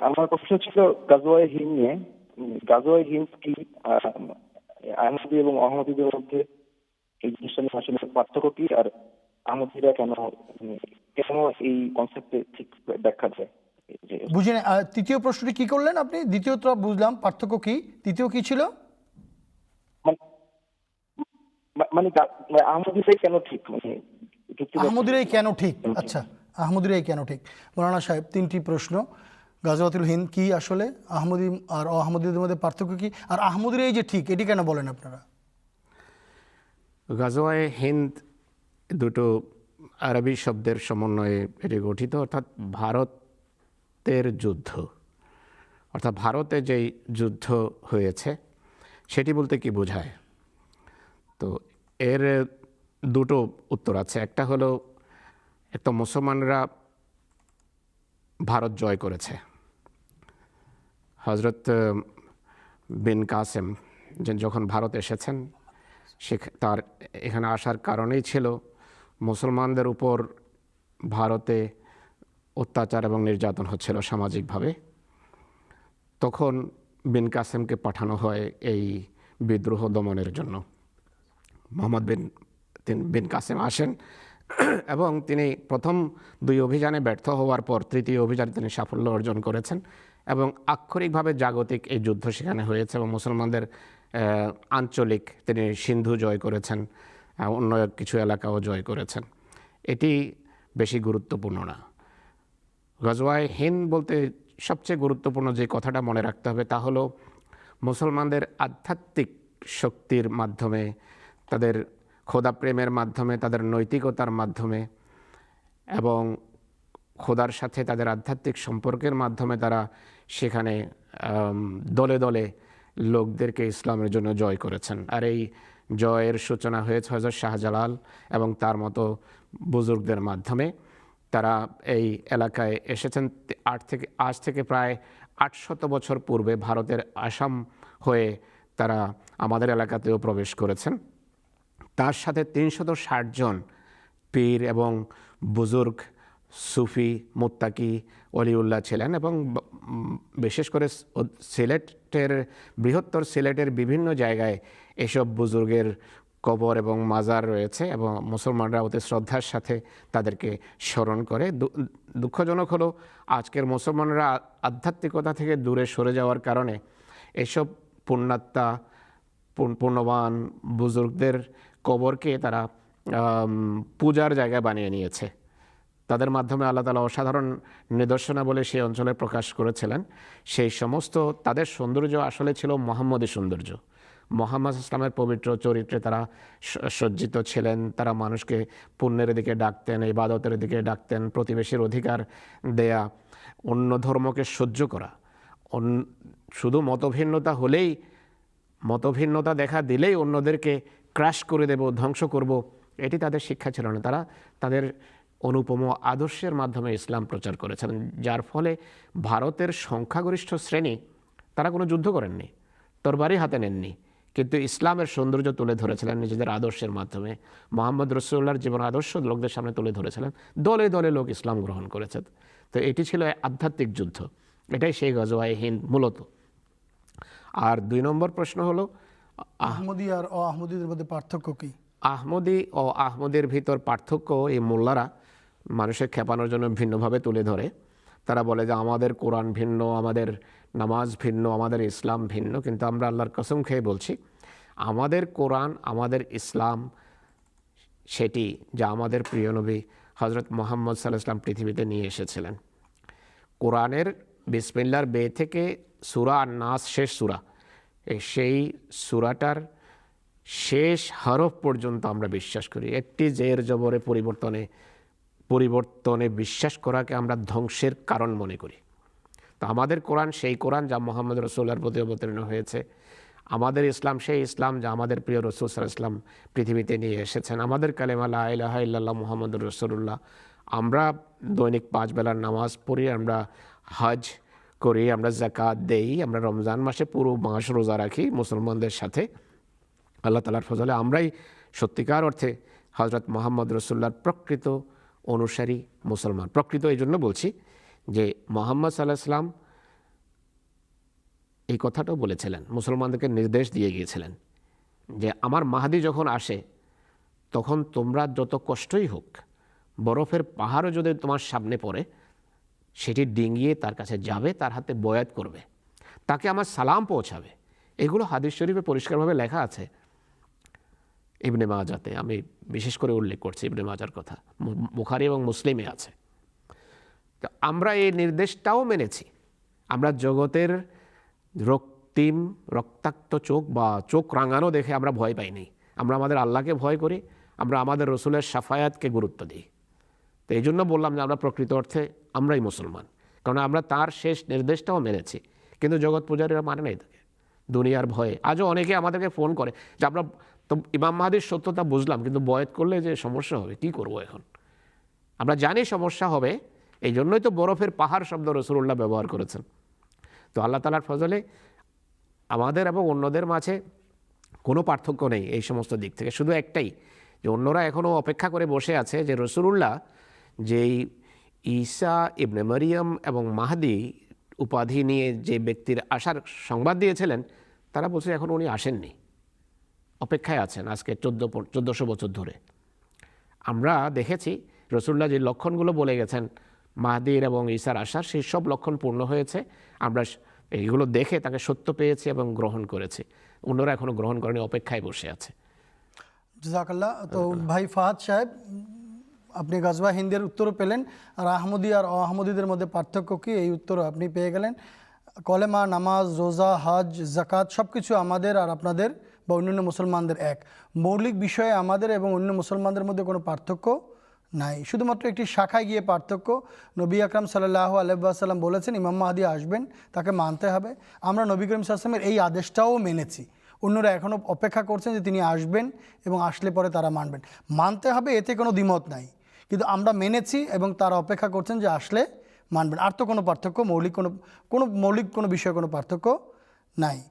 আমার প্রশ্ন ছিল গাজওয়াই হিন্দ নিয়ে। উম, গাজওয়াই হিন্দ কি আহমদি এবং অহমদিদের মধ্যে এই জিনিসটা নিয়ে আসলে পার্থক্য কি? আর আহমদিরা কেন কেন এই কনসেপ্টে ঠিক ব্যাখ্যা দেয়? বুঝে তৃতীয় প্রশ্নটি কি করলেন আপনি? দ্বিতীয়টা বুঝলাম পার্থক্য কি? তৃতীয় কি ছিল? মানে মানে মানে আহমদিরাই কেন ঠিক? মানে আহমদিরাই কেন ঠিক? আচ্ছা আহমদিরাই কেন ঠিক? মৌলানা সাহেব তিনটি প্রশ্ন। গাজওয়াতুল হিন্দ কি আসলে? আহমদি আর আহমদিদের মধ্যে পার্থক্য কি? আর আহমদিরাই যে ঠিক, এটি কেন বলেন আপনারা? গাজওয়ায়ে হিন্দ দুটো আরবি শব্দের সমন্বয়ে এটি গঠিত, অর্থাৎ ভারতের যুদ্ধ। অর্থাৎ ভারতে যেই যুদ্ধ হয়েছে, সেটি বলতে কি বোঝায়? তো এর দুটো উত্তর আছে। একটা হলো, একটা মুসলমানরা ভারত জয় করেছে। হজরত বিন কাসেম যখন ভারত এসেছেন, সে তার এখানে আসার কারণেই ছিল মুসলমানদের উপর ভারতে অত্যাচার এবং নির্যাতন হচ্ছিল সামাজিকভাবে। তখন বিন কাসেমকে পাঠানো হয় এই বিদ্রোহ দমনের জন্য। মোহাম্মদ বিন, তিন, বিন কাসেম আসেন এবং তিনি প্রথম দুই অভিযানে ব্যর্থ হওয়ার পর তৃতীয় অভিযানে তিনি সাফল্য অর্জন করেছেন। এবং আক্ষরিকভাবে জাগতিক এই যুদ্ধ সেখানে হয়েছে এবং মুসলমানদের আঞ্চলিক তিনি সিন্ধু জয় করেছেন অন্য কিছু এলাকাও জয় করেছেন। এটি বেশি গুরুত্বপূর্ণ না। গজওয়ায় হিন্দ বলতে সবচেয়ে গুরুত্বপূর্ণ যে কথাটা মনে রাখতে হবে তা হলো, মুসলমানদের আধ্যাত্মিক শক্তির মাধ্যমে, তাদের খোদা প্রেমের মাধ্যমে, তাদের নৈতিকতার মাধ্যমে এবং খোদার সাথে তাদের আধ্যাত্মিক সম্পর্কের মাধ্যমে তারা সেখানে দলে দলে লোকদেরকে ইসলামের জন্য জয় করেছেন। আর এই জয়ের সূচনা হয়েছে হজরত শাহজালাল এবং তার মতো বুজুর্গদের মাধ্যমে। তারা এই এলাকায় এসেছেন আট থেকে, আজ থেকে প্রায় আটশত বছর পূর্বে ভারতের আসাম হয়ে তারা আমাদের এলাকাতেও প্রবেশ করেছেন। তার সাথে তিনশত ষাট জন পীর এবং বুজুর্গ সুফি, মুত্তাকি অলিউল্লাহ ছিলেন এবং বিশেষ করে সিলেটের, বৃহত্তর সিলেটের বিভিন্ন জায়গায় এসব বুজুর্গের কবর এবং মাজার রয়েছে এবং মুসলমানরা অতি শ্রদ্ধার সাথে তাদেরকে স্মরণ করে। দুঃখজনক হলো, আজকের মুসলমানরা আধ্যাত্মিকতা থেকে দূরে সরে যাওয়ার কারণে এসব পুণ্যাত্মা পূর্ণবান বুজুর্গদের কবরকে তারা পূজার জায়গা বানিয়ে নিয়েছে। তাদের মাধ্যমে আল্লাহ তালা অসাধারণ নিদর্শনা বলে সেই অঞ্চলে প্রকাশ করেছিলেন। সেই সমস্ত তাদের সৌন্দর্য আসলে ছিল মোহাম্মদী সৌন্দর্য। মোহাম্মদ ইসলামের পবিত্র চরিত্রে তারা সজ্জিত ছিলেন, তারা মানুষকে পুণ্যের দিকে ডাকতেন, ইবাদতের দিকে ডাকতেন, প্রতিবেশীর অধিকার দেয়া, অন্য ধর্মকে সহ্য করা। শুধু মতভিন্নতা হলেই, মতভিন্নতা দেখা দিলেই অন্যদেরকে ক্রাশ করে দেব, ধ্বংস করব, এটি তাদের শিক্ষা ছিল না। তারা তাদের অনুপম আদর্শের মাধ্যমে ইসলাম প্রচার করেছেন যার ফলে ভারতের সংখ্যাগরিষ্ঠ শ্রেণি তারা কোনো যুদ্ধ করেননি তরবারি হাতে নেননি কিন্তু ইসলামের সৌন্দর্য তুলে ধরেছিলেন নিজেদের আদর্শের মাধ্যমে। মোহাম্মদ রসুল্লাহর জীবন আদর্শ লোকদের সামনে তুলে ধরেছিলেন। দলে দলে লোক ইসলাম গ্রহণ করেছে। তো এটি ছিল আধ্যাত্মিক যুদ্ধ। এটাই সেই গজওয়াই হিন্দ মূলত। আর দুই নম্বর প্রশ্ন হলো আহমদি আর অ আহমদিদের মধ্যে পার্থক্য কি? আহমদি ও আহমদের ভিতর পার্থক্য এই মোল্লারা মানুষের খেপানোর জন্য ভিন্নভাবে তুলে ধরে। তারা বলে যে, আমাদের কোরআন ভিন্ন, আমাদের নামাজ ভিন্ন, আমাদের ইসলাম ভিন্ন। কিন্তু আমরা আল্লাহর কসম খেয়ে বলছি, আমাদের কোরআন, আমাদের ইসলাম সেটি যা আমাদের প্রিয় নবী হজরত মোহাম্মদ সাল্লাহ ইসলাম পৃথিবীতে নিয়ে এসেছিলেন। কোরআনের বিসমিল্লার বে থেকে সুরা আর নাস শেষ সুরা সেই সুরাটার শেষ হরফ পর্যন্ত আমরা বিশ্বাস করি। একটি জের জবরে পরিবর্তনে পরিবর্তনে বিশ্বাস করাকে আমরা ধ্বংসের কারণ মনে করি। তো আমাদের কোরআন সেই কোরআন যা মোহাম্মদ রসুল্লার প্রতি অবতীর্ণ হয়েছে। আমাদের ইসলাম সেই ইসলাম যা আমাদের প্রিয় রসুল সাল ইসলাম পৃথিবীতে নিয়ে এসেছেন। আমাদের কালেমা আল্লাহ ইল্লাল্লাহ মোহাম্মদ রসুল্লাহ আমরা দৈনিক পাঁচ বেলার নামাজ পড়ি, আমরা হজ করি, আমরা জাকাত দেই, আমরা রমজান মাসে পুরো মাস রোজা রাখি মুসলমানদের সাথে। আল্লাহ তালার ফজলে আমরাই সত্যিকার অর্থে হজরত মোহাম্মদ রসুল্লার প্রকৃত অনুসারী মুসলমান। প্রকৃত এই জন্য বলছি যে মোহাম্মদ সাল্লাহ সাল্লাম এই কথাটাও বলেছিলেন, মুসলমানদেরকে নির্দেশ দিয়ে গিয়েছিলেন যে আমার মাহাদি যখন আসে, তখন তোমরা যত কষ্টই হোক, বরফের পাহাড়ও যদি তোমার সামনে পড়ে, সেটি ডিঙ্গিয়ে তার কাছে যাবে, তার হাতে বয়াত করবে, তাকে আমার সালাম পৌঁছাবে। এগুলো হাদিস শরীফে পরিষ্কারভাবে লেখা আছে। ইবনে মাজাতে, আমি বিশেষ করে উল্লেখ করছি ইবনে মাজার কথা। মু- বুখারি এবং মুসলিমে আছে। তো আমরা এই নির্দেশটাও মেনেছি। আমরা জগতের রক্তিম, রক্তাক্ত চোখ বা চোখ রাঙানো দেখে আমরা ভয় পাইনি। আমরা আমাদের আল্লাহকে ভয় করি, আমরা আমাদের রসুলের সাফায়াতকে গুরুত্ব দিই। তো এই জন্য বললাম যে আমরা প্রকৃত অর্থে আমরাই মুসলমান। কারণ আমরা তার শেষ নির্দেশটাও মেনেছি। কিন্তু জগৎ পূজারীরা মানে নাই তাকে। দুনিয়ার ভয়ে। আজও অনেকে আমাদেরকে ফোন করে যে আমরা তো ইমাম মাহাদির সত্যতা বুঝলাম, কিন্তু বয়েত করলে যে সমস্যা হবে, কি করব এখন? আমরা জানি সমস্যা হবে এই জন্যই তো বরফের পাহাড় শব্দ রসুল্লাহ ব্যবহার করেছেন। তো আল্লাহ তালার ফজলে আমাদের এবং অন্যদের মাঝে কোনো পার্থক্য নেই এই সমস্ত দিক থেকে। শুধু একটাই, যে অন্যরা এখনও অপেক্ষা করে বসে আছে যে রসুলুল্লাহ যেই ঈসা ইবনে মারিয়াম এবং মাহাদি উপাধি নিয়ে যে ব্যক্তির আসার সংবাদ দিয়েছিলেন, তারা বলছে এখন উনি আসেননি। অপেক্ষায় আছেন আজকে চোদ্দ চোদ্দোশো বছর ধরে। আমরা দেখেছি রসুল্লাহ যে লক্ষণগুলো বলে গেছেন, মাহাদির এবং ঈসার আসার সেই সব লক্ষণ পূর্ণ হয়েছে। আমরা এইগুলো দেখে তাকে সত্য পেয়েছি এবং গ্রহণ করেছি। অন্যরা এখনও গ্রহণ করেনি, অপেক্ষায় বসে আছে। জাজাকাল্লাহ তো ভাই ফাহাদ সাহেব, আপনি গাজবা হিন্দের উত্তরও পেলেন আর আহমদি আর আহমদিদের মধ্যে পার্থক্য কি? এই উত্তর আপনি পেয়ে গেলেন। কলেমা, নামাজ, রোজা, হজ জাকাত সব কিছু আমাদের আর আপনাদের বা অন্যান্য মুসলমানদের এক। মৌলিক বিষয়ে আমাদের এবং অন্য মুসলমানদের মধ্যে কোনো পার্থক্য নাই। শুধুমাত্র একটি শাখায় গিয়ে পার্থক্য, নবী আকরাম সাল্লাহ আলহাম বলেছেন, ইমাম মাহাদি আসবেন, তাকে মানতে হবে। আমরা নবী করিম সাল্লামের এই আদেশটাও মেনেছি। অন্যরা এখনও অপেক্ষা করছেন যে তিনি আসবেন এবং আসলে পরে তারা মানবেন। মানতে হবে, এতে কোনো দ্বিমত নাই। কিন্তু আমরা মেনেছি এবং তারা অপেক্ষা করছেন যে আসলে মানবেন। আর তো কোনো পার্থক্য, মৌলিক কোনো কোনো মৌলিক কোনো বিষয়ে কোনো পার্থক্য নাই।